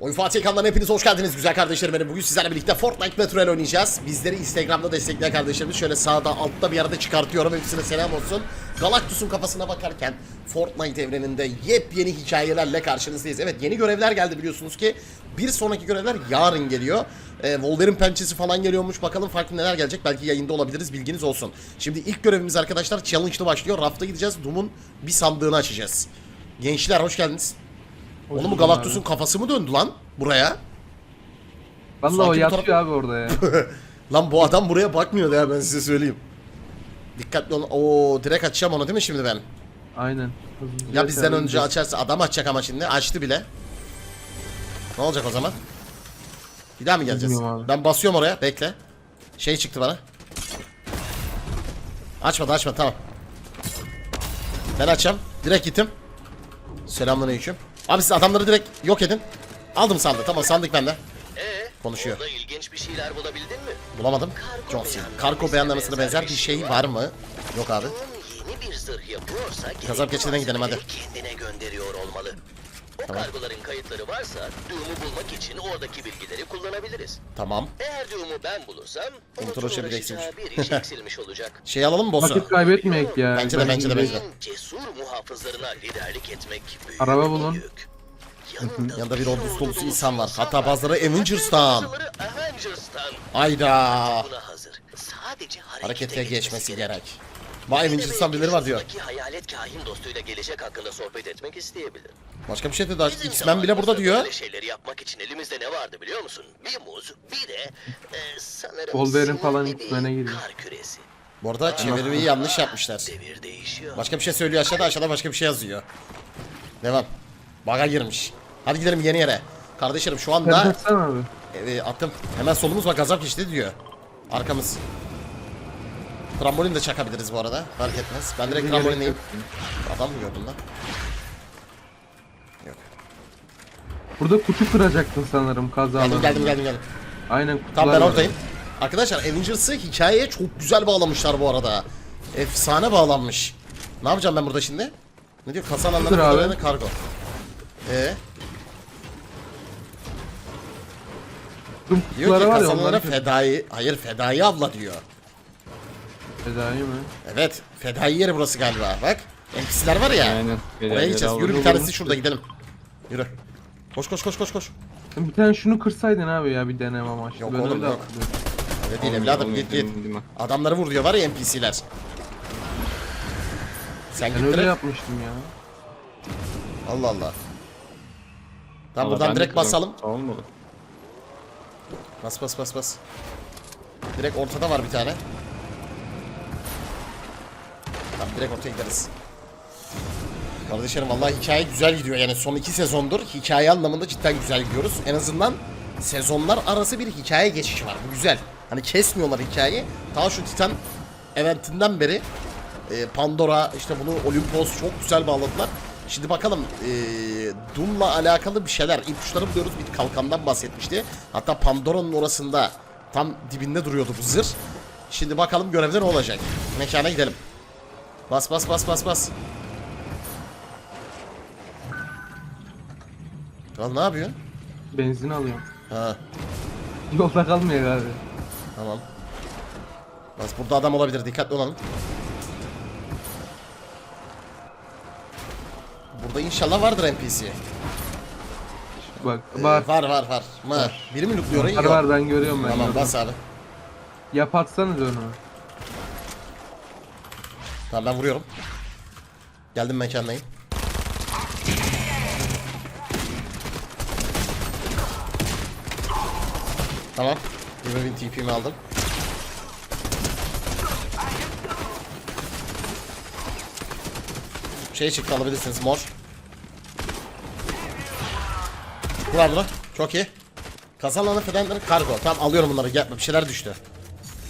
Oyun Fatih ekranlarına hepiniz hoş geldiniz güzel kardeşlerim benim. Bugün sizlerle birlikte Fortnite Metro oynayacağız. Bizleri Instagram'da destekleyen kardeşlerimiz şöyle sağda altta bir yerde çıkartıyorum. Hepsine selam olsun. Galactus'un kafasına bakarken Fortnite evreninde yepyeni hikayelerle karşınızdayız. Evet yeni görevler geldi biliyorsunuz ki. Bir sonraki görevler yarın geliyor. Ee, Wolverine pençesi falan geliyormuş. Bakalım farklı neler gelecek. Belki yayında olabiliriz. Bilginiz olsun. Şimdi ilk görevimiz arkadaşlar challenge'lı başlıyor. Rafta gideceğiz. Doom'un bir sandığını açacağız. Gençler hoş geldiniz. Oğlum bu Galactus'un kafası mı döndü lan buraya? Valla o Sanki bu yatıyor taraf- abi orada ya. Lan bu adam buraya bakmıyordu ya ben size söyleyeyim. Dikkatli olun. Oo direkt açacağım onu değil mi şimdi ben? Aynen. Hızlıca Ya bizden terbiye önce açarsa adam açacak ama şimdi açtı bile. Ne olacak o zaman? Bir daha mı geleceğiz? Bilmiyorum abi. Ben basıyorum oraya bekle. Şey çıktı bana. Açmadı açma tamam. Ben açacağım. Direkt gittim. Selamünaleyküm. Abi siz adamları direkt yok edin. Aldım sandık tamam sandık bende. Ee, Konuşuyor. Orada ilginç bir şeyler bulabildin mi? Bulamadım. Kargo John Cena. Kargo beyanlamasına benzer bir şey var mı? Yok abi. Onun yeni bir zırh yapıyorsa gerekli geçiden gidelim, hadi. kendine gönderiyor olmalı. Tamam. kargoların kayıtları varsa Doom'u bulmak için oradaki bilgileri kullanabiliriz. Tamam. Eğer Doom'u ben bulursam şey bir eksilmiş. bir iş eksilmiş olacak. Şey alalım mı boss'u? Vakit kaybetmeyek ya. Bence de, bence de, bence de. Cesur muhafızlarına liderlik etmek büyük Araba bulun. yük. Yanında bir ordus dolusu insan var. Hatta bazıları Avengers'tan. Avengers'tan. Ayda. Buna hazır. Sadece harekete, Harekete geçmesi gerek. gerek. Vay Avengers'tan birileri var diyor. Hayalet kahin dostuyla gelecek hakkında sohbet etmek isteyebilir. Başka bir şey de daha Bizim X-Men bile burada zamanımızda diyor. Böyle şeyleri yapmak için elimizde ne vardı biliyor musun? Bir muz, bir de e, sanırım Wolverine falan bir X-Men'e giriyor. Kar küresi. Bu arada çeviriyi yanlış yapmışlar. Devir değişiyor. Başka bir şey söylüyor aşağıda aşağıda başka bir şey yazıyor. Devam. Baga girmiş. Hadi gidelim yeni yere. Kardeşlerim şu anda Yapacaksana abi. e, attım. Hemen solumuz bak gazap geçti diyor. Arkamız. Trambolin de çakabiliriz bu arada. Fark etmez. Ben direkt trambolinleyim. Adam mı gördün lan? Yok. Burada kutu kıracaktın sanırım kaza Geldim geldim geldim geldim. Aynen kutular Tamam ben var. oradayım. Arkadaşlar Avengers'ı hikayeye çok güzel bağlamışlar bu arada. Efsane bağlanmış. Ne yapacağım ben burada şimdi? Ne diyor? Kasa Dur alanları abi. fotoğrafı kargo. Ee, diyor ki kasalara fedai, hayır fedai abla diyor. Fedai mi? Evet, fedai yeri burası galiba. Bak, NPC'ler var ya. Aynen. Oraya gideceğiz. Yürü bir tanesi şurada gidelim. Yürü. Koş koş koş koş koş. Bir tane şunu kırsaydın abi ya bir deneme amaçlı. Yok Böyle oğlum, yok. Öyle değil evladım git git. Adamları vur diyor var ya NPC'ler. Sen Ben öyle yapmıştım ya. Allah Allah. Tamam buradan ben direkt basalım. Olmadı. Bas bas bas bas. Direkt ortada var bir tane. Tamam direkt ortaya gideriz. Kardeşlerim vallahi hikaye güzel gidiyor yani son iki sezondur hikaye anlamında cidden güzel gidiyoruz. En azından sezonlar arası bir hikaye geçişi var bu güzel. Hani kesmiyorlar hikayeyi. Ta şu Titan eventinden beri e, Pandora işte bunu Olympus çok güzel bağladılar. Şimdi bakalım e, Doom'la alakalı bir şeyler. İpuçları buluyoruz. Bir kalkandan bahsetmişti. Hatta Pandora'nın orasında tam dibinde duruyordu bu zırh. Şimdi bakalım görevde ne olacak. Mekana gidelim. Bas bas bas bas bas. Lan ne yapıyorsun? Benzin alıyorum. Ha Yolda kalmıyor abi. tamam. Bas burada adam olabilir dikkatli olalım. Burada inşallah vardır NPC. Bak Ee, var. var var var. Mı? Biri mi lootluyor orayı? Var Yok. var ben görüyorum ben. Tamam bas abi. Yap atsanız onu. Tamam ben vuruyorum. Geldim mekandayım. Tamam. Riverwind TP'mi aldım. Şey çıktı alabilirsiniz mor. Vur bunu. Çok iyi. Kasalanı fedenleri kargo. Tamam alıyorum bunları. Gel bir şeyler düştü.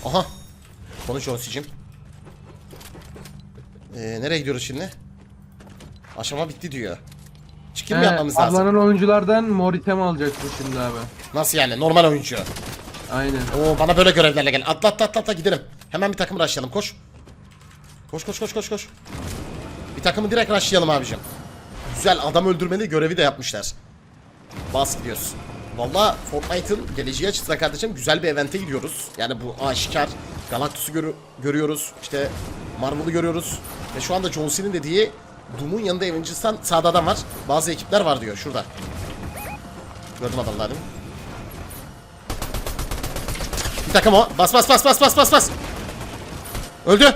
Aha. Konuş Osi'cim. Ee, nereye gidiyoruz şimdi? Aşama bitti diyor. Çıkayım mı yapmamız lazım? Ablanın oyunculardan mor item alacaksın şimdi abi. Nasıl yani? Normal oyuncu. Aynen. Oo bana böyle görevlerle gel. Atla atla atla atla gidelim. Hemen bir takım rushlayalım koş. Koş koş koş koş koş. Bir takımı direkt rushlayalım abicim. Güzel adam öldürmeli görevi de yapmışlar. Bas gidiyoruz. Valla Fortnite'ın geleceği açısından kardeşim güzel bir evente gidiyoruz. Yani bu aşikar. Galactus'u görü- görüyoruz. İşte Marvel'ı görüyoruz. Ve şu anda John Cena'nın dediği Doom'un yanında Avengers'tan sağda adam var. Bazı ekipler var diyor şurada. Gördüm adamları. Bir takım o. Bas bas bas bas bas bas bas. Öldü.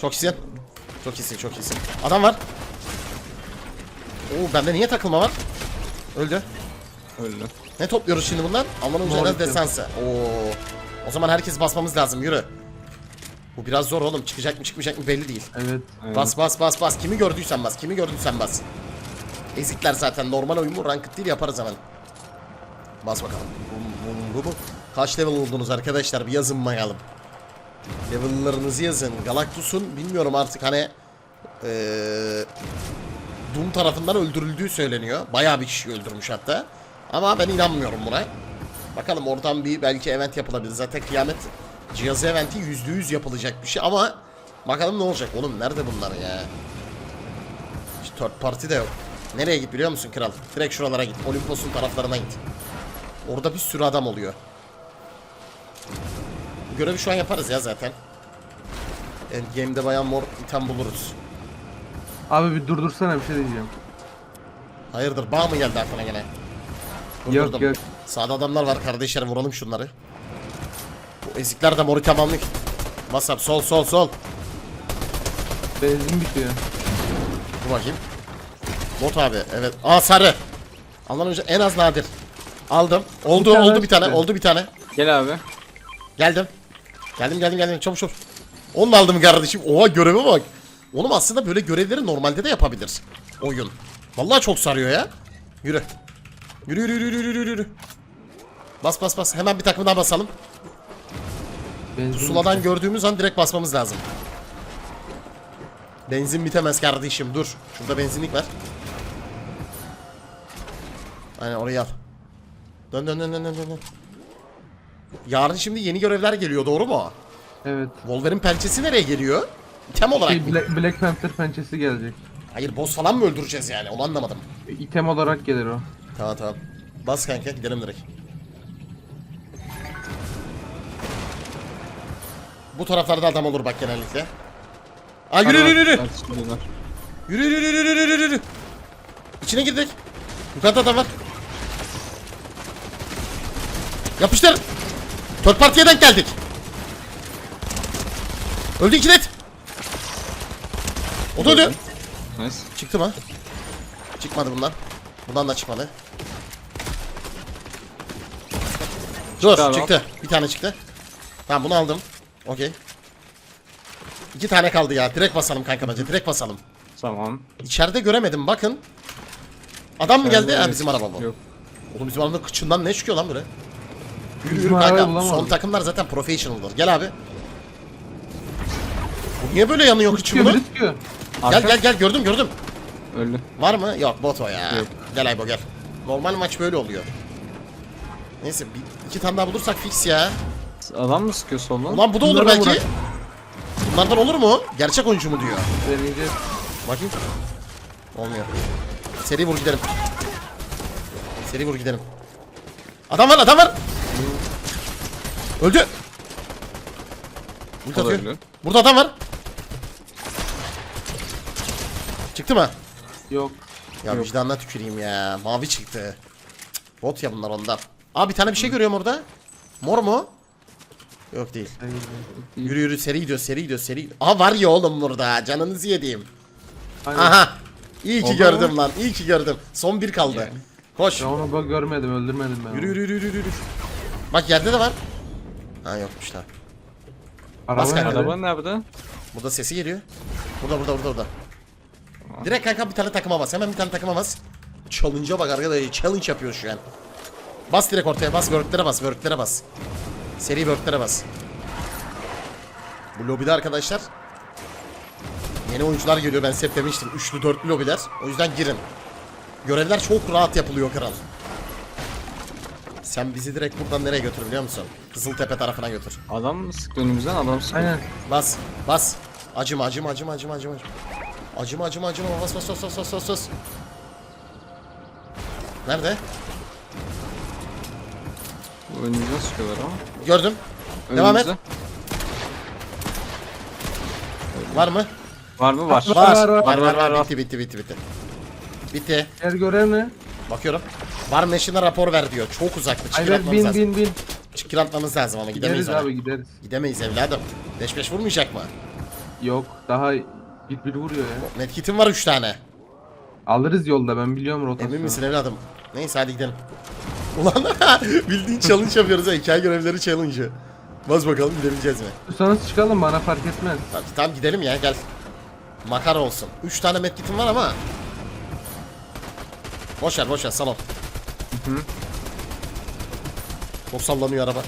Çok iyisin. Çok iyisin, çok iyisin. Adam var. Oo bende niye takılma var? Öldü. Öldü. Ne topluyoruz şimdi bundan? Almanın üzerine desansı. Oo. O zaman herkes basmamız lazım. Yürü. Bu biraz zor oğlum. Çıkacak mı çıkmayacak mı belli değil. Evet. Evet. Bas bas bas bas. Kimi gördüysen bas. Kimi gördüysen bas. Ezikler zaten. Normal oyun bu. Ranked değil yaparız hemen. Bas bakalım. Bu, bu, bu, bu. Kaç level oldunuz arkadaşlar? Bir yazın bakalım. Level'larınızı yazın. Galactus'un bilmiyorum artık hani eee Doom tarafından öldürüldüğü söyleniyor. Bayağı bir kişi öldürmüş hatta. Ama ben inanmıyorum buna. Bakalım oradan bir belki event yapılabilir. Zaten kıyamet cihazı eventi yüzde yüz yapılacak bir şey ama bakalım ne olacak. Oğlum nerede bunlar ya? Hiç third party de yok. Nereye git biliyor musun kral? Direkt şuralara git. Olimpos'un taraflarına git. Orada bir sürü adam oluyor. Bu görevi şu an yaparız ya zaten. Endgame'de bayan mor item buluruz. Abi bir durdursana bir şey diyeceğim. Hayırdır bağ mı geldi aklına gene? Yok, Durdurdum. yok. Sağda adamlar var kardeşlerim vuralım şunları. Ezikler de moru tamamlık. Basap sol sol sol. Benzin bitiyor. Dur bakayım. Bot abi evet. Aa sarı. Allah'ın önce en az nadir. Aldım. Oldu Bir tane oldu bir tane çıktı. oldu bir tane. Gel abi. Geldim. Geldim geldim geldim çabuk çabuk. Onu da aldım kardeşim. Oha göreve bak. Oğlum aslında böyle görevleri normalde de yapabilir. Oyun. Vallahi çok sarıyor ya. Yürü. Yürü yürü yürü yürü yürü yürü. Bas bas bas. Hemen bir takım daha basalım. Benzin Pusuladan gördüğümüz an direkt basmamız lazım. Benzin bitemez kardeşim dur. Şurada benzinlik var. Aynen orayı al. Dön dön dön dön dön dön. Yarın şimdi yeni görevler geliyor doğru mu? Evet. Wolverine pençesi nereye geliyor? İtem olarak Şey, mı? Black, Black Panther pençesi gelecek. Hayır boss falan mı öldüreceğiz yani onu anlamadım. İtem olarak gelir o. Tamam tamam. Bas kanka gidelim direkt. Bu taraflarda adam olur bak genellikle. Aa yürü yürü yürü. Yürü yürü yürü yürü yürü yürü. İçine girdik. Yukarıda adam var. Yapıştır. Third party'ye denk geldik. Öldü iki net. O da öldü. Nice. Çıktı mı? Çıkmadı bundan. Bundan da çıkmadı. Dur Çıktı çıktı. Bir tane çıktı. Tamam bunu aldım. Okey. İki tane kaldı ya. Direkt basalım kanka bence. Direkt basalım. Tamam. İçeride göremedim bakın. Adam mı geldi? Ha bizim araba bu. Yok. Oğlum bizim arabanın kıçından ne çıkıyor lan böyle? Yürü yürü kanka. Son takımlar zaten professional'dır. Gel abi. Bu niye böyle yanıyor kıçı Çıkıyor bunun? biri çıkıyor. Gel gel gel gördüm gördüm. Öldü. Var mı? Yok bot o ya. Yok. Gel Aybo gel. Normal maç böyle oluyor. Neyse bir, iki tane daha bulursak fix ya. Adam mı sıkıyor soldan? Ulan bu da olur Bunlara belki. bırak. Bunlardan olur mu? Gerçek oyuncu mu diyor. Deneyeceğiz. Bakayım. Olmuyor. Seri vur gidelim. Seri vur gidelim. Adam var adam var. Öldü. Ulti O da atıyor. öldü. Burada adam var. Çıktı mı? Yok. Ya Yok. vicdanına tüküreyim ya. Mavi çıktı. Cık, Bot ya bunlar ondan. Aa bir tane bir şey görüyorum orada. Mor mu? Yok değil. Yürü yürü seri gidiyor seri gidiyor seri gidiyor. Aa var ya oğlum burada canınızı yediğim. Aynen. Aha. İyi ki Oldu gördüm mu? lan. iyi ki gördüm. Son bir kaldı. Yani. Koş. Ben onu bak görmedim öldürmedim ben Yürü onu. yürü yürü yürü. yürü. Bak yerde de var. Ha yokmuş da. Araba Bas kanka. nerede? Araba nerede? Burada sesi geliyor. Burada burada burada burada. Direkt kanka bir tane takıma bas. Hemen bir tane takıma bas. Challenge'a bak arkadaşlar. Challenge yapıyor şu an. Bas direkt ortaya bas. Worklere bas. Worklere bas. Seri worklere bas. Bu lobide arkadaşlar yeni oyuncular geliyor. Ben size hep demiştim. Üçlü dörtlü lobiler. O yüzden girin. Görevler çok rahat yapılıyor kral. Sen bizi direkt buradan nereye götür biliyor musun? Kızıltepe tarafına götür. Adam mı sıktı önümüzden? Adam sıkıyor. Aynen. Bas, bas. Acıma, acıma, acıma, acıma, acıma. Acıma, acıma, acıma. Bas, bas, bas, bas, bas, bas, bas. Nerede? Bu Önümüzden sıkıyorlar ama. Gördüm. Devam et. Önümüzde. Var mı? Var mı? Var. Var. Var, Var var. var var. Bitti bitti bitti bitti. Bitti. Diğer görev ne? Bakıyorum. Var meşine rapor ver diyor. Çok uzakta. Çıkır Ayber atmamız bin lazım. bin bin. Çıkır atmamız lazım ama gidemeyiz Gideriz ona. abi gideriz. Gidemeyiz evladım. 5-5 vurmayacak mı? Yok daha bir bir vuruyor ya. Medkit'im var 3 tane. Alırız yolda ben biliyorum rotasyonu. Emin misin evladım? Neyse hadi gidelim. Ulan bildiğin challenge yapıyoruz ha. Hikaye görevleri challenge'ı. Bas bakalım gidebileceğiz mi? Tutarsanız çıkalım bana fark etmez. Tamam, tamam gidelim ya gel. Makara olsun. 3 tane medkit'im var ama. Boş ver boş ver salon. Çok sallanıyor araba.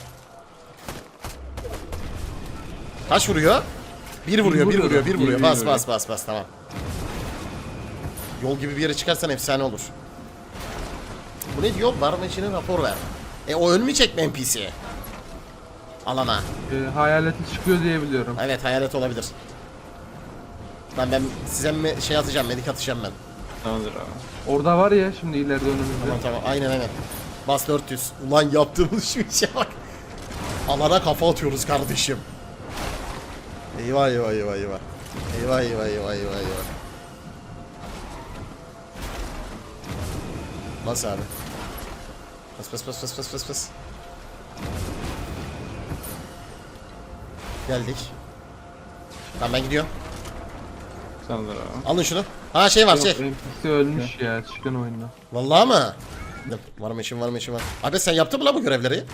Kaç vuruyor? Bir vuruyor, bir vuruyor. vuruyor, bir vuruyor. bir Bas vuruyor. bas bas bas tamam. Yol gibi bir yere çıkarsan efsane olur. Bu ne diyor? Bar meşine rapor ver. E o ölmeyecek mi NPC? Alana. Ee, hayaleti çıkıyor diye biliyorum. Evet hayalet olabilir. Ben ben size mi şey atacağım, medik atacağım ben. Tamamdır abi. Orada var ya şimdi ileride önümüzde. Tamam tamam aynen aynen. Bas 400. Ulan yaptığımız şu işe bak. Alana kafa atıyoruz kardeşim. Eyvah eyvah eyvah eyvah. Eyvah eyvah eyvah eyvah eyvah. Bas abi. Bas bas bas bas bas bas bas. Geldik. Tamam ben gidiyorum. Tamamdır abi. Alın şunu. Ha şey var şey. Yok, NPC ölmüş ya çıkın oyundan. Vallahi mı? Var mı işin var mı işin var. Abi sen yaptın mı lan bu görevleri?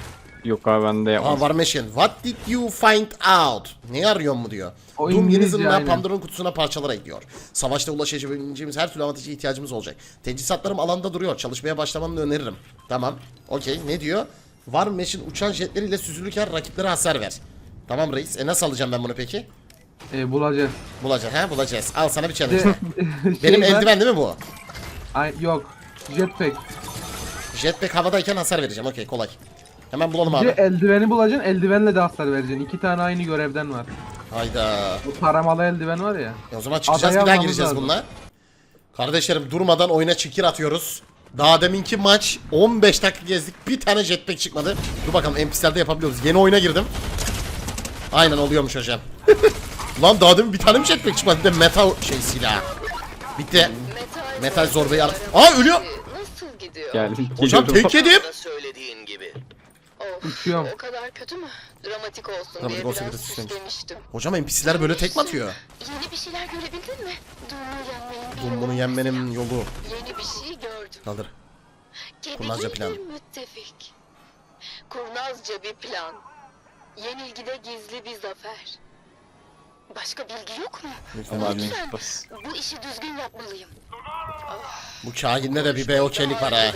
Yok abi ben de Aa yapmadım. var machine. What did you find out? Ne arıyor mu diyor. O Doom yeni İngilizce, aynen. Pandora'nın kutusuna parçalar ekliyor. Savaşta ulaşabileceğimiz her türlü avantaja ihtiyacımız olacak. Teçhizatlarım alanda duruyor. Çalışmaya başlamanı öneririm. Tamam. Okey. Ne diyor? Var Machine uçan jetleriyle süzülürken rakiplere hasar ver. Tamam reis. E nasıl alacağım ben bunu peki? Ee, bulacağız. Bulacağız. Ha bulacağız. Al sana bir challenge. De, Benim şey var- eldiven değil mi bu? Ay, yok. Jetpack. Jetpack havadayken hasar vereceğim. Okey kolay. Hemen bulalım abi. eldiveni bulacaksın, eldivenle de hasar vereceksin. İki tane aynı görevden var. Hayda. Bu taramalı eldiven var ya. E o zaman çıkacağız Adaya bir daha almamız gireceğiz lazım. bununla. Kardeşlerim durmadan oyuna çikir atıyoruz. Daha deminki maç 15 dakika gezdik. Bir tane jetpack çıkmadı. Dur bakalım NPC'lerde yapabiliyoruz. Yeni oyuna girdim. Aynen oluyormuş hocam. Lan daha demin bir tane mi jetpack çıkmadı? Bir de metal şey silah. Bitti. Metal, Metal zorbayı al. Aa ölüyor. Nasıl gidiyor? Geldim. Hocam tek yedim. Söylediğin. Of, o kadar kötü mü? Dramatik olsun Dramatik diye olsun biraz süslemiş. süslemiştim. Hocam NPC'ler böyle tek mi atıyor? Yeni bir şeyler görebildin mi? Durumu Dum yolu bunu yenmenin yolu. Yeni bir şey gördüm. Kaldır. Kurnazca plan. bir müttefik. Kurnazca bir plan. Yenilgide gizli bir zafer. Başka bilgi yok mu? Lütfen. Bu işi düzgün yapmalıyım. Bu kahinle de bir BOK'lik var ha.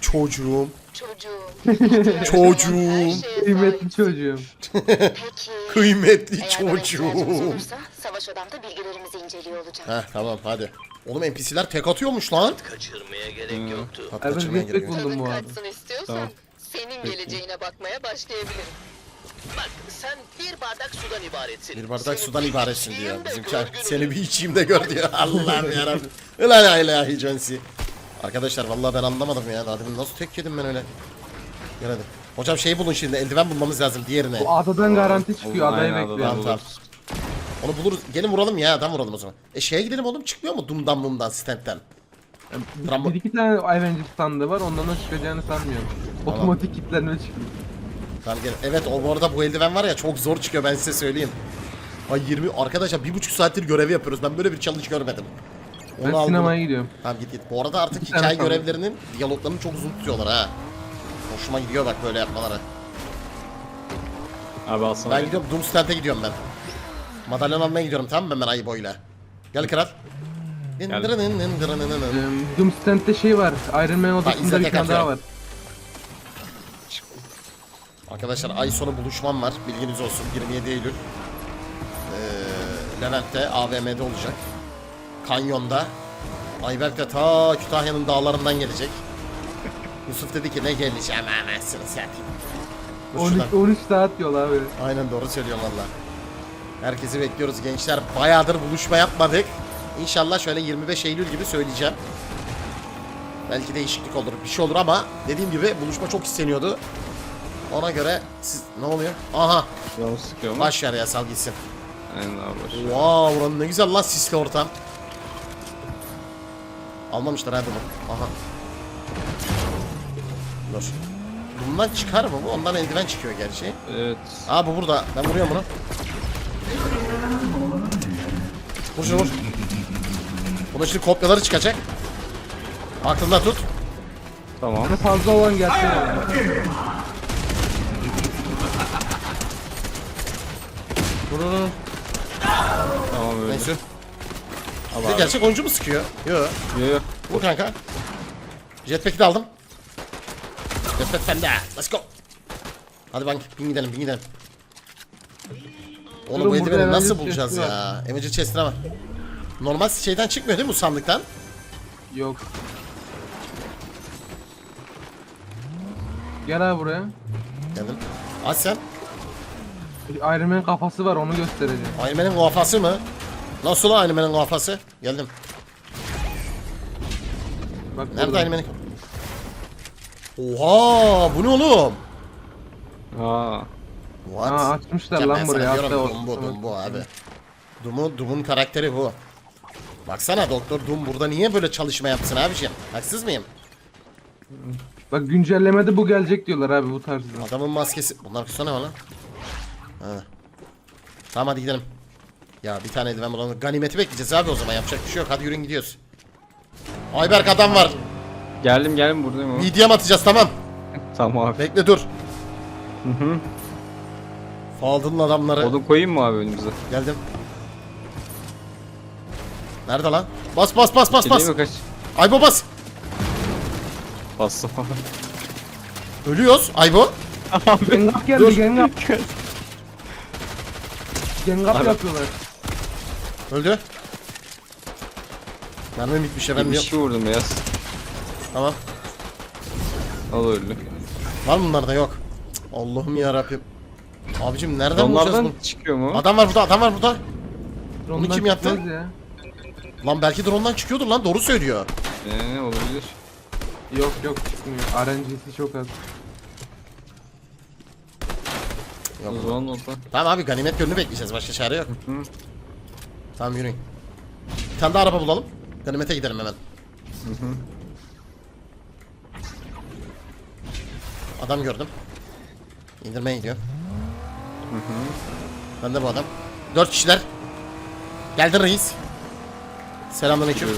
Çocuğum. Çocuğum. Çocuğum. Kıymetli çocuğum. Peki. Kıymetli Eğer bana ihtiyacınız çocuğum. olursa savaş odamda bilgilerimizi inceliyor olacağım. Heh tamam hadi. Oğlum NPC'ler tek atıyormuş lan. Kaçırmaya gerek yoktu. Tat Evet, kaçırmaya gerek yok. buldum Tadın bu arada. kaçsın istiyorsan Tamam. senin geleceğine bakmaya başlayabilirim. Bak sen bir bardak sudan ibaretsin. Bir bardak Seni sudan bir ibaretsin içeyim diyor. de Bizimki gör gününü. seni bir içeyim de gör diyor. Allah'ım yarabbim. Ulan la ilahe cansi. Arkadaşlar vallahi ben anlamadım ya. Daha demin nasıl tek yedim ben öyle. Gel hadi. Hocam şeyi bulun şimdi. Eldiven bulmamız lazım diğerine. Bu adadan garanti çıkıyor. Adayı adadan bekliyorum. Tamam tamam. Onu buluruz. Gelin vuralım ya. Adam vuralım o zaman. E şeye gidelim oğlum. Çıkmıyor mu? Dumdan mumdan standten. Rambo- Bir iki tane Avengers sandığı var. Ondan da çıkacağını sanmıyorum. Otomatik kilitlenme çıkıyor. Tamam gel. Evet o bu arada bu eldiven var ya çok zor çıkıyor ben size söyleyeyim. Ay 20 arkadaşlar bir buçuk saattir görevi yapıyoruz. Ben böyle bir challenge görmedim. Ben Onu aldım. sinemaya gidiyorum. Tamam git git. Bu arada artık İki tane hikaye kaldı. görevlerinin diyaloglarını çok uzun tutuyorlar ha. Hoşuma gidiyor bak böyle yapmaları. Abi alsana. Ben gidiyorum Doomstand'e gidiyorum ben. Madalyon almaya gidiyorum tamam mı ben Ay boyla. Gel kral. Doomstand'de şey var. Iron Man odasında bir tane daha var. Arkadaşlar ay sonu buluşmam var. Bilginiz olsun 27 Eylül. Ee, Levent'te AVM'de olacak. Kanyonda. Ayberk de ta Kütahya'nın dağlarından gelecek. Yusuf dedi ki ne geleceğim anasını satayım. Dur 13, şuradan. 13 saat yol abi. Aynen doğru söylüyorsun valla. Herkesi bekliyoruz gençler. Bayağıdır buluşma yapmadık. İnşallah şöyle 25 Eylül gibi söyleyeceğim. Belki değişiklik olur, bir şey olur ama dediğim gibi buluşma çok isteniyordu. Ona göre siz ne oluyor? Aha, Canı sıkıyor mu? baş yer ya sal gitsin. Aynen abi. baş. Wow, buranın ne güzel lan sisli ortam. Almamışlar hadi bu. Aha. Dur. Bundan çıkar mı bu? Ondan eldiven çıkıyor gerçi. Evet. Aa bu burada. Ben vuruyorum bunu. Vur şunu vur. Bunun şimdi kopyaları çıkacak. Aklında tut. Tamam. Fazla olan gelsene. Vur. Tamam. Al Bir de gerçek oyuncu mu sıkıyor? Yok. Yok yok. Vur kanka. Jetpack'i de aldım. Jetpack sende. Let's go. Hadi bank. Bin gidelim bin gidelim. Oğlum bu eldiveni nasıl bulacağız ya? Avenger chest'ine bak. Normal şeyden çıkmıyor değil mi bu sandıktan? Yok. Gel abi buraya. Geldim. Aç sen. Iron Man kafası var onu göstereceğim. Iron Man'in kafası mı? Nasıl lan Iron Man'in kafası? Geldim. Bak Nerede. Iron Man'in Oha bu ne oğlum? Ha. What? Aa açmışlar Ya lan buraya. Hatta Doom bu abi. Doom'u, Doom'un karakteri bu. Baksana Doktor Doom burada niye böyle çalışma yapsın abiciğim? Haksız mıyım? Bak güncellemede bu gelecek diyorlar abi bu tarzda. Adamın maskesi... Bunlar kusa ne var lan? Ha. Tamam hadi gidelim. Ya bir tane eldiven bulalım. Ganimeti bekleyeceğiz abi o zaman yapacak bir şey yok. Hadi yürüyün gidiyoruz. Ayberk adam var. Geldim geldim buradayım ama. Medium atacağız tamam. Tamam abi. Bekle dur. Hı hı. Faldıl'ın adamları. Odun koyayım mı abi önümüze? Geldim. Nerede lan? Bas bas bas bas bas. Kaç? Aybo bas. Bastım. Ölüyoruz Aybo. Gengap geldi Dur. Gengap. Gengap Abi. yapıyorlar. Öldü. Mermim bitmiş bir efendim yok. şey vurdum beyaz. Tamam. Da öldü. Var mı bunlarda yok. Cık, Allah'ım ya Rabbim. Abicim nereden bulacağız Onlardan bunu? çıkıyor mu? Adam var burada, adam var burada. Ondan kim yaptı? çıkmaz Ya. Lan belki drone'dan çıkıyordur lan doğru söylüyor. Ee, olabilir. Yok yok çıkmıyor. RNG'si çok az. Yok. O zaman olsa. Tamam abi ganimet gölünü bekleyeceğiz başka çare yok. Hı. Tamam yürüyün. Bir tane daha araba bulalım. Ganimete gidelim hemen. Adam gördüm. İndirmeye gidiyor. Ben de bu adam. Dört kişiler. Geldin reis. Selamünaleyküm.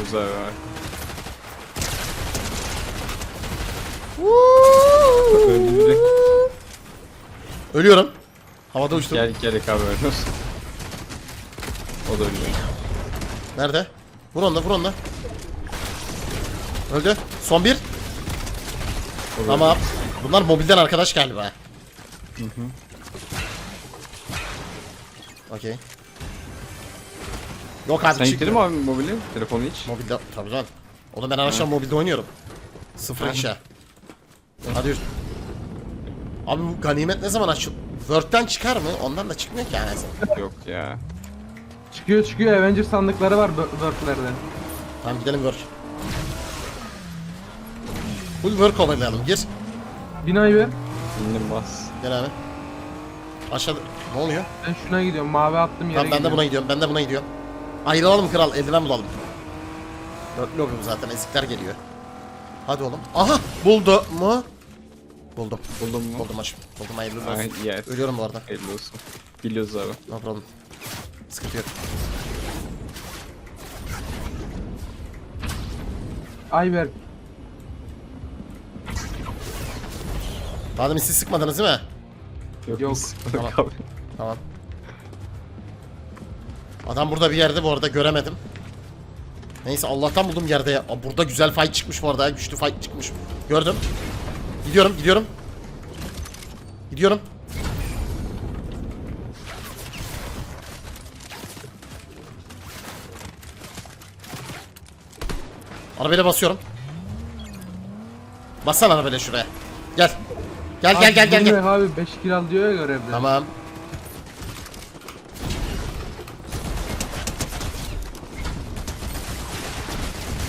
Direkt. Ölüyorum. Havada uçtum. Gel gerek abi öyle olsun. O da öldü. Nerede? Vur onunla vur onunla. Öldü. Son bir. O da Tamam. Bunlar mobilden arkadaş galiba. Okey. Yok abi Sen çık. yükledin mi abi mobili? Telefonu hiç. Mobilde tabii lan. Oğlum ben akşam mobilde oynuyorum. Sıfır inşa. Hadi yürü. Abi bu ganimet ne zaman açıl? Word'den çıkar mı? Ondan da çıkmıyor ki yani. Yok ya. Çıkıyor çıkıyor Avenger sandıkları var Word'lerde. Tamam gidelim Word. Full work oynayalım. Gir. Binayı ver. İndim bas. Gel abi. Aşağıda. Ne oluyor? Ben şuna gidiyorum. Mavi attım yere Tamam ben de gidiyorum. buna gidiyorum. Ben de buna gidiyorum. Ayrılalım kral. Eldiven bulalım. Dörtlü yok zaten. Ezikler geliyor. Hadi oğlum. Aha! Buldu mu? Buldum. Buldun mu? Buldum aşkım. Buldum hayırlı olsun. Ay, yes. Ölüyorum bu arada. Hayırlı olsun. Biliyoruz abi. No problem. Sıkıntı yok. Ayberk. Daha demin siz sıkmadınız değil mi? Yok. Yok. biz- Tamam. Abi. Tamam. Adam burada bir yerde bu arada göremedim. Neyse Allah'tan buldum yerde ya. Aa, burada güzel fight çıkmış bu arada. Güçlü fight çıkmış. Gördüm. Gidiyorum gidiyorum. Gidiyorum. Arabayla basıyorum. Bassana arabayla şuraya. Gel. Gel gel gel gel. gel. Abi 5 kill al diyor ya görevde. Tamam.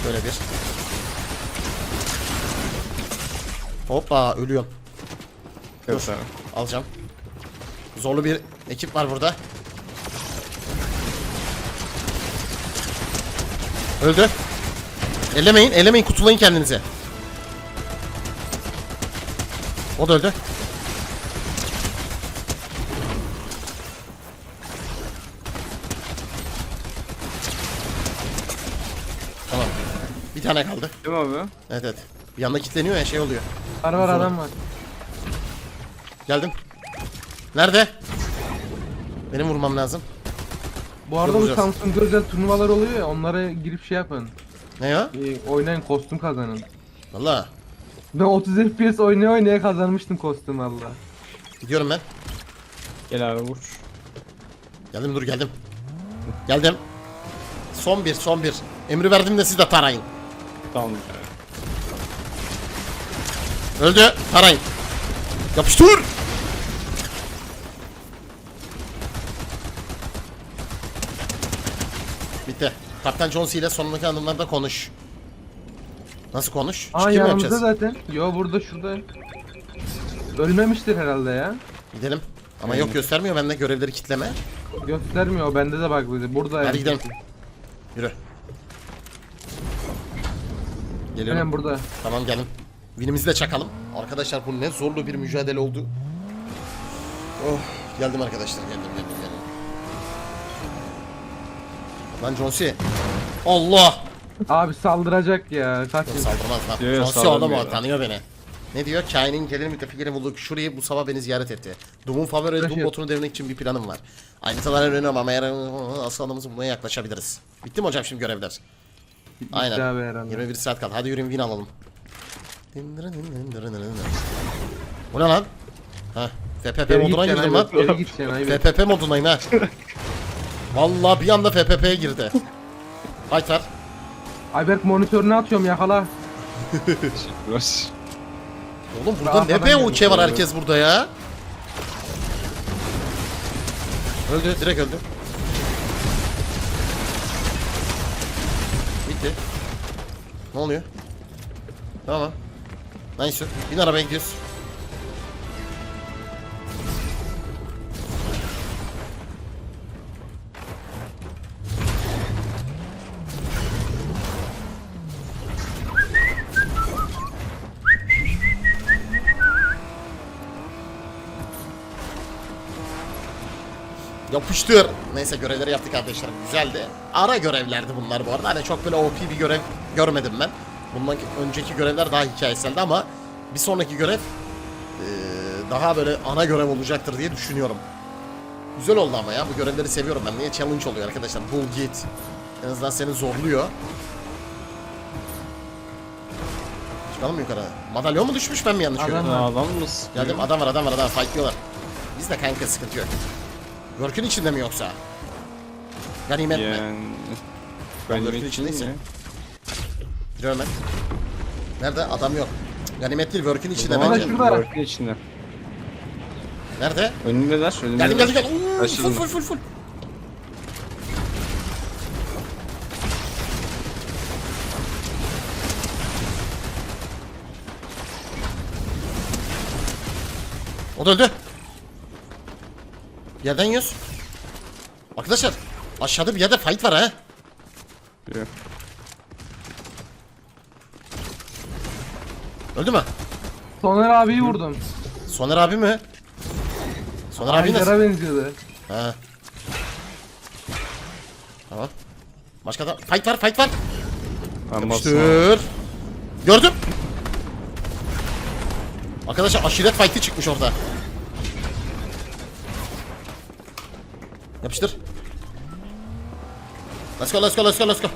Böyle bir. Hoppa ölüyorum. Evet abi. Alacağım. Zorlu bir ekip var burada. Öldü. Ellemeyin, ellemeyin, kutulayın kendinize. O da öldü. Tamam. Bir tane kaldı. Değil mi abi? Evet evet. Bir yanda kilitleniyor ya şey oluyor. Var var adam var. Geldim. Nerede? Benim vurmam lazım. Bu arada bu Göreceğiz. Samsung özel turnuvalar oluyor ya onlara girip şey yapın. Ne ya? Ee, oynayın kostüm kazanın. Valla. Ben 30 FPS oynaya oynaya kazanmıştım kostüm valla. Gidiyorum ben. Gel abi vur. Geldim dur geldim. Geldim. Son bir son bir. Emri verdim de siz de tarayın. Tamam. Öldü. Tarayın. Yapıştır. Bitti. Kaptan Jones ile sonundaki adımlarda konuş. Nasıl konuş? Aa Çıkıyor yanımızda yapacağız? zaten. Yo burada şurada. Ölmemiştir herhalde ya. Gidelim. Ama yok göstermiyor bende görevleri kitleme. Göstermiyor bende de bak burada. Hadi gidelim. Yürü. Geliyorum. Aynen burada. Tamam gelin. Winimizi de çakalım. Arkadaşlar bu ne zorlu bir mücadele oldu. Oh geldim arkadaşlar geldim geldim geldim. Lan John C. Allah. Abi saldıracak ya. Kaç Yok, Saldırmaz lan. Yok, C oğlum o tanıyor beni. Ne diyor? Kainin gelir müttefikini bulduk. Şurayı bu sabah beni ziyaret etti. Doom'un favori Doom botunu devirmek için bir planım var. Ayrıntıları öğreniyorum ama eğer aslanımızı bulmaya yaklaşabiliriz. Bitti mi hocam şimdi görevler? Aynen. abi herhalde. 21 saat kaldı. Hadi yürüyün win alalım. Bu ne lan? Ha, FPP moduna girdim lan. Geri. FPP modundayım ha. Vallahi bir anda FPP'ye girdi. Var. Ayberk monitörünü atıyorum yakala. Uğraş. Oğlum burada ne BOK var herkes burada ya. Öldü, direkt öldü. Bitti. Ne oluyor? Tamam. Nice. Bin arabaya gidiyoruz. Yapıştır. Neyse görevleri yaptık arkadaşlar. Güzeldi. Ara görevlerdi bunlar bu arada. Hani çok böyle OP bir görev görmedim ben. Bundan önceki görevler daha hikayeseldi ama bir sonraki görev eee, daha böyle ana görev olacaktır diye düşünüyorum. Güzel oldu ama ya bu görevleri seviyorum ben. Niye challenge oluyor arkadaşlar? Bul git. En azından seni zorluyor. Çıkalım yukarı? Madalyon mu düşmüş ben mi yanlış Adam görüyorum? var. Adam mısın? Geldim adam var adam var adam fightlıyorlar. Biz de kanka sıkıntı yok. Work'ün içinde mi yoksa? Ganimet mi? Yani... Work'ün içindeyse. Giriyorum ben. Nerede? Adam yok. Ganimet değil Work'ün içinde Aa, bence. şurada. Work'ün içinde. Nerede? Önündeler. Önündeler. Geldim geldim geldim. Oo, full full full full. O da öldü. Yerden yiyoruz. Arkadaşlar aşağıda bir yerde fight var ha. Biliyor. Öldü mü? Soner abiyi vurdum. Soner abi mi? Soner abi nasıl? Aydar'a benziyordu. Ha. Tamam. Başka da fight var fight var. Yapıştır. Gördüm. Arkadaşlar aşiret fight'i çıkmış orada. Yapıştır. Let's go let's go let's go let's go.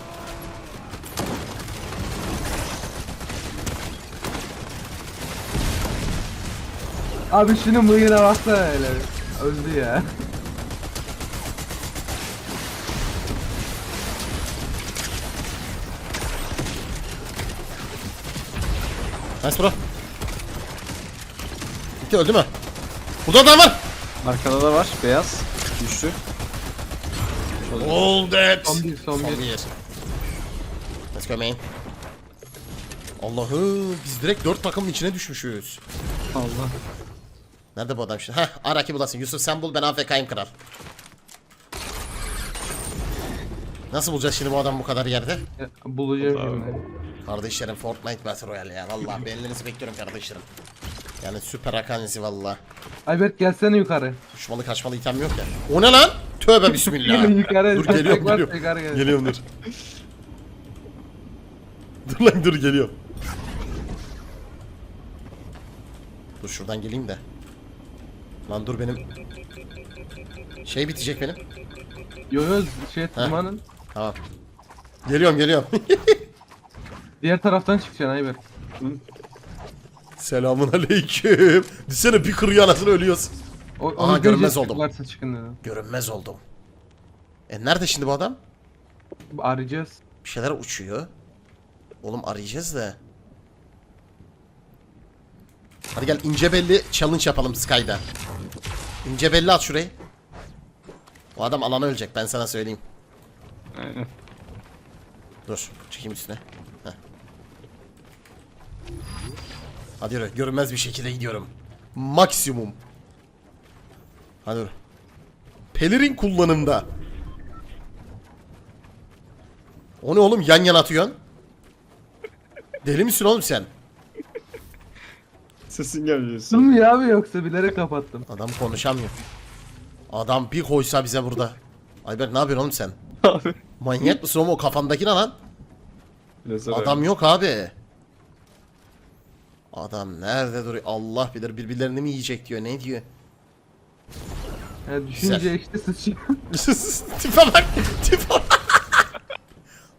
Abi şunun bıyığına baksana öyle. Öldü ya. Nice bro. Bitti öldü mü? Burada adam var. Arkada da var. Beyaz. Düştü. All dead. Son bir, son bir. Let's go main. Allah'ım biz direkt dört takımın içine düşmüşüz. Allah. Nerede bu adam şimdi? Heh Araki bulasın. Yusuf sen bul ben AFK'yim kral. Nasıl bulacağız şimdi bu adamı bu kadar yerde? Ya, bulacağım şimdi. Kardeşlerim Fortnite Battle Royale ya. Vallahi beğenilerinizi bekliyorum kardeşlerim. Yani süper akanisi valla. Ayberk gelsene yukarı. Düşmalı kaçmalı item yok ya. O ne lan? Tövbe bismillah. Gelin yukarı. dur geliyorum Tekrar geliyorum. gel. Geliyorum dur. dur lan dur geliyorum. Dur şuradan geleyim de. Lan dur benim. Şey bitecek benim. Yo yo şey tırmanın. Tamam. Geliyorum geliyorum. Diğer taraftan çıkacaksın Ayberk. Selamun aleyküm. Düşsene bir kırıyor anasını ölüyoruz. O, Aha, onu görünmez oldum. Varsa çıkın dedim. Görünmez oldum. E nerede şimdi bu adam? Arayacağız. Bir şeyler uçuyor. Oğlum arayacağız da. Hadi gel ince belli challenge yapalım Sky'da. İnce belli at şurayı. O adam alana ölecek ben sana söyleyeyim. Aynen. Dur çekeyim üstüne. Heh. Hadi yürü görünmez bir şekilde gidiyorum. Maksimum. Hadi yürü. Pelerin kullanımda. O ne oğlum yan yana atıyorsun? Deli misin oğlum sen? Sesin gelmiyor. Mı ya abi yoksa bilerek kapattım. Adam konuşamıyor. Adam bir koysa bize burada. Ayber ne yapıyorsun oğlum sen? Abi. Manyak mısın oğlum o kafandaki ne lan? Lazer Adam yok abi. Adam nerede duruyor? Allah bilir birbirlerini mi yiyecek diyor. Ne diyor? Yani düşünce Güzel. işte sıçıyor. tipe bak. Tipe bak.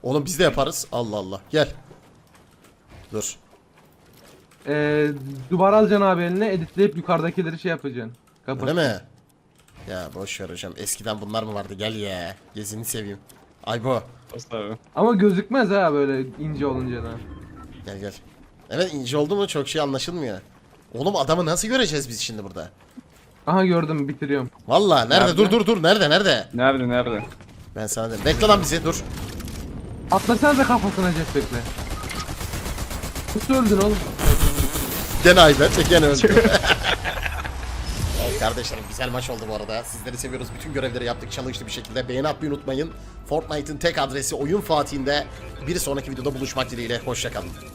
Oğlum biz de yaparız. Allah Allah. Gel. Dur. Ee, duvar alacaksın abi eline editleyip yukarıdakileri şey yapacaksın. Kapat. Öyle mi? Ya boş ver hocam. Eskiden bunlar mı vardı? Gel ya. Gezini seveyim. Aybo. Bas abi. Ama gözükmez ha böyle ince olunca da. Gel gel. Evet ince oldu mu çok şey anlaşılmıyor. Oğlum adamı nasıl göreceğiz biz şimdi burada? Aha gördüm bitiriyorum. Vallahi nerede? Nerede? Dur dur dur. Nerede? Nerede? Nerede nerede? Ben sana dedim. Bekle lan bizi. Dur. Atlasana da kafasına jetpack'le. Nasıl öldün oğlum? Gene Ayber. Gene öldü. Evet kardeşlerim güzel maç oldu bu arada. Sizleri seviyoruz. Bütün görevleri yaptık challenge'lı bir şekilde. Beğeni atmayı unutmayın. Fortnite'ın tek adresi Oyun Fatih'inde bir sonraki videoda buluşmak dileğiyle. Hoşçakalın.